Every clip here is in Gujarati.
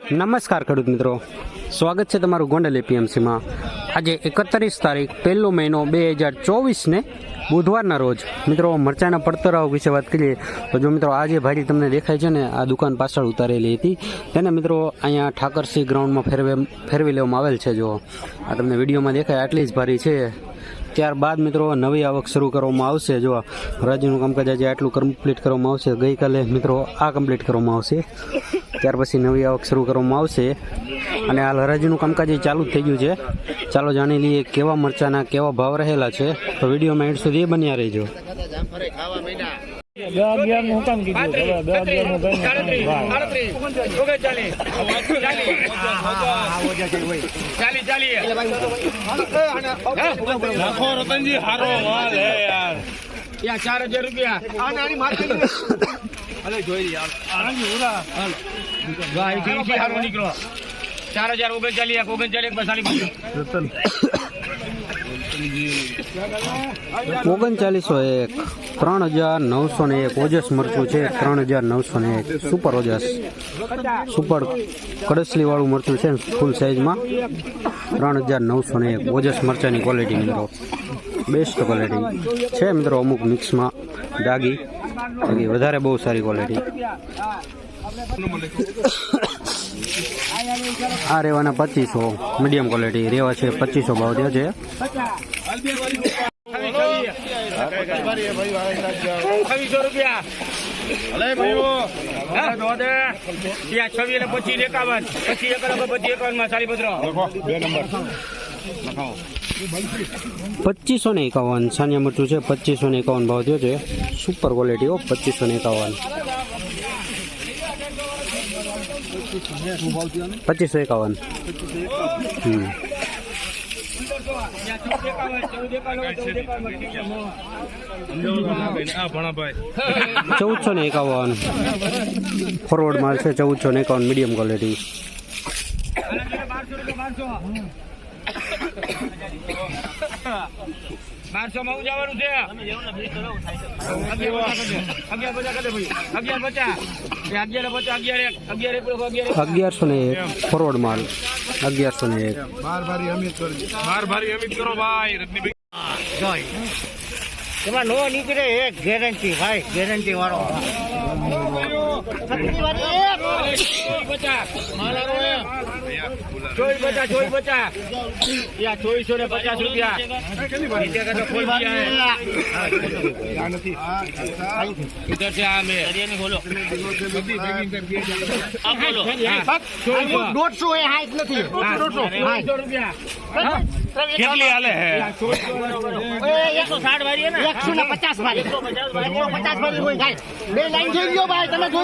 નમસ્કાર ખેડૂત મિત્રો. સ્વાગત છે તમારું ગોંડલ એપીએમસીમાં. આજે એકત્રીસ તારીખ, પહેલો મહિનો બે હજાર ચોવીસને બુધવારના રોજ. મિત્રો, મરચાના પડતરાઓ વિશે વાત કરીએ તો જો મિત્રો આ જે ભાજી તમને દેખાય છે ને, આ દુકાન પાછળ ઉતારેલી હતી. તેને મિત્રો, અહીંયા ઠાકરસિંહ ગ્રાઉન્ડમાં ફેરવે, ફેરવી લેવામાં આવેલ છે જો આ તમને વિડીયોમાં દેખાય, આટલી જ ભારી છે. ત્યારબાદ મિત્રો, નવી આવક શરૂ કરવામાં આવશે જો રાજ્યનું કામકાજ આજે આટલું કમ્પ્લીટ કરવામાં આવશે. ગઈકાલે મિત્રો, આ કમ્પ્લીટ કરવામાં આવશે. ત્યાર પછી નવી આવક શરૂ કરવામાં આવશે. અને હાલ હરાજીનું કામકાજ એ ચાલુ જ થઈ ગયું છે. ચાલો જાણી લઈએ કેવા મરચાના કેવા ભાવ રહેલા છે. તો વિડીયોમાં એડ સુધી બન્યા રહેજો. યાર ચાર હજાર રૂપિયા. આની ઉરા ઓગણચાલીસ એક ત્રણ હજાર નવસો ને એક ઓજસ મરચું છે ત્રણ હજાર નવસો ને એક, સુપર ઓજસ. સુપર કડસલી વાળું મરચું છે ફૂલ સાઇઝમાં ત્રણ હજાર નવસો ને એક, ઓજસ મરચાની ક્વોલિટી મિત્રો. બેસ્ટ ક્વોલિટી છે મિત્રો અમુક મિક્સમાં ડાગી વધારે બહુ સારી ક્વોલિટી આ રેવાના પચીસો. મીડિયમ ક્વોલિટી રેવા છે પચીસો ભાવ થયો છે. પચીસ એકાવન પચીસો ને એકાવન. સાનિયા મરચું છે પચીસો ને એકાવન ભાવ થયો છે. સુપર ક્વોલિટી હો, પચીસો ને એકાવન. પચીસો એકાવન. હમ. ચૌદસો ને એકાવન. ફોરવર્ડ માલ છે ચૌદસો ને એકાવન મીડિયમ ક્વોલિટી બારસો માં જવાનું છે. અગિયાર પચાસ કરે ભાઈ. અગિયાર પચાસ. અગિયાર પચાસ અગિયાર એક. અગિયાર એક અગિયારસો ને એક ફોરવર્ડ માલ. અગિયારસો ને એક. બાર ભારી અમિત કરો ભાઈ રત્ની એમાં નો નીકળે એક ગેરંટી ભાઈ ગેરંટી વાળો. ચોવીસ પચાસ ચોવીસ પચાસ ત્યાં ચોવીસો ને? પચાસ રૂપિયા ઉધર છે આ મેં બોલો દોઢસો એ હાઈટ નથી દોઢસો રૂપિયા કેટલી હાલે એકસો સાઠ વાળી એકસો ને પચાસ વાળી. એકસો પચાસ વાળી હોય બે લાઈન જોઈ લો ભાઈ, તમે જોઈ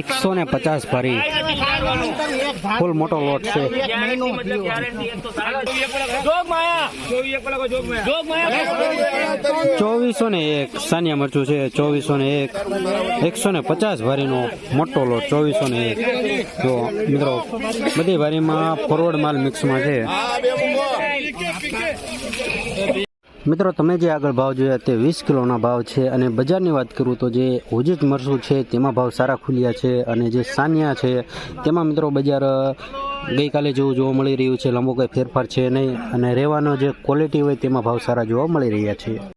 એકસો ને પચાસ ભરી. ફૂલ મોટો લોટ છે. ચોવીસો ને એક, સાનિયા મરચું છે. ચોવીસો ને એક એકસો ને પચાસ ભારીનો મોટો લોટ ચોવીસો ને એક. જો મિત્રો, બધી ભારીમાં ફોરવર્ડ માલ મિક્સમાં છે. મિત્રો, તમે જે આગળ ભાવ જોયા તે વીસ કિલોના ભાવ છે અને બજારની વાત કરું તો જે ઓજિત મરસું છે તેમાં ભાવ સારા ખુલ્યા છે અને જે સાનિયા છે તેમાં મિત્રો બજાર ગઈકાલે જેવું જોવા મળી રહ્યું છે. લાંબો કંઈ ફેરફાર છે નહીં અને રહેવાનો જે ક્વોલિટી હોય તેમાં ભાવ સારા જોવા મળી રહ્યા છે.